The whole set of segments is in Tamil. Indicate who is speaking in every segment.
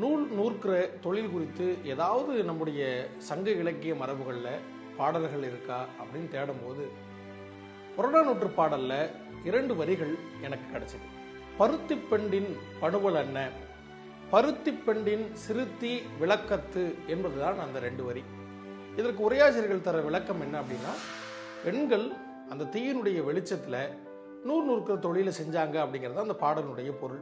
Speaker 1: நூல் நூற்கிற தொழில் குறித்து ஏதாவது நம்முடைய சங்க இலக்கிய மரபுகளில் பாடல்கள் இருக்கா அப்படின்னு தேடும்போது புறநானூற்று பாடலில் இரண்டு வரிகள் எனக்கு கிடைச்சது. பருத்தி பெண்டின் பணுவல் என்ன? பருத்தி பெண்டின் சிறுத்தி விளக்கத்து என்பதுதான் அந்த ரெண்டு வரி. இதற்கு உரையாசிரியர்கள் தர விளக்கம் என்ன அப்படின்னா பெண்கள் அந்த தீயினுடைய வெளிச்சத்தில் நூறு நூறுக்கிற தொழிலை செஞ்சாங்க அப்படிங்கிறது அந்த பாடலுடைய பொருள்.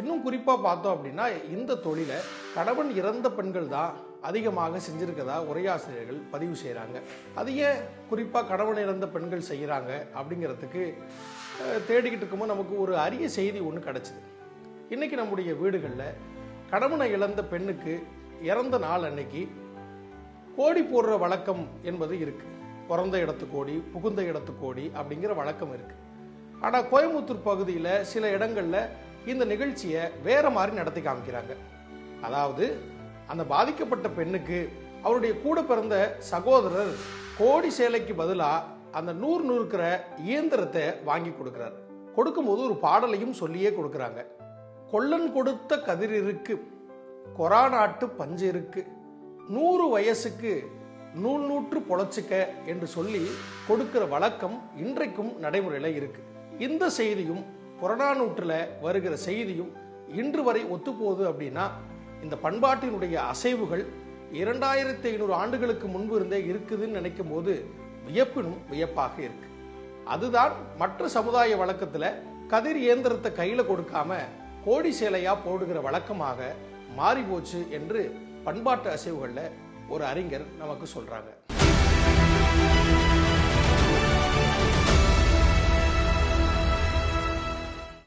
Speaker 1: இன்னும் குறிப்பாக பார்த்தோம் அப்படின்னா இந்த தொழிலை கணவன் இறந்த பெண்கள் தான் அதிகமாக செஞ்சிருக்கதா உரையாசிரியர்கள் பதிவு செய்கிறாங்க அது ஏன் குறிப்பாக கணவன் இறந்த பெண்கள் செய்கிறாங்க அப்படிங்கிறதுக்கு தேடிக்கிட்டு இருக்கும்போது நமக்கு ஒரு அரிய செய்தி ஒன்று கிடச்சிது. இன்றைக்கி நம்முடைய வீடுகளில் கணவனை இழந்த பெண்ணுக்கு இறந்த நாள் அன்னைக்கு கோடி போடுற வழக்கம் என்பது இருக்குது பிறந்த இடத்து கோடி புகுந்த இடத்து கோடி அப்படிங்கிற வழக்கம் இருக்குது ஆனால் கோயம்புத்தூர் பகுதியில் சில இடங்களில் இந்த நிகழ்ச்சியை வேற மாதிரி நடத்தி காமிக்கிறாங்க. அதாவது அந்த பாதிக்கப்பட்ட பெண்ணுக்கு அவருடைய கூட பிறந்த சகோதரர் கோடி சேலைக்கு பதிலாக அந்த நூறு நூறுக்கிற இயந்திரத்தை வாங்கி கொடுக்குறாரு. கொடுக்கும்போது ஒரு பாடலையும் சொல்லியே கொடுக்குறாங்க. கொல்லன் கொடுத்த கதிர் இருக்கு கொராநாட்டு பஞ்சு இருக்கு நூறு வயசுக்கு நூல் நூற்று பொழைச்சிக்க என்று சொல்லி கொடுக்கிற வழக்கம் இன்றைக்கும் நடைமுறையில் இருக்குது இந்த செய்தியும் புறநானூற்றில் வருகிற செய்தியும் இன்று வரை ஒத்துப்போகுது அப்படின்னா இந்த பண்பாட்டினுடைய அசைவுகள் இரண்டாயிரத்தி ஐநூறு ஆண்டுகளுக்கு முன்பு இருந்தே இருக்குதுன்னு நினைக்கும் போது வியப்பினும் வியப்பாக இருக்கு. அதுதான் மற்ற சமுதாய வழக்கத்தில் கதிர் இயந்திரத்தை கையில் கொடுக்காம கோடி சேலையா போடுகிற வழக்கமாக மாறி போச்சு என்று பண்பாட்டு அசைவுகளில் ஒரு அறிஞர் நமக்கு சொல்றாங்க.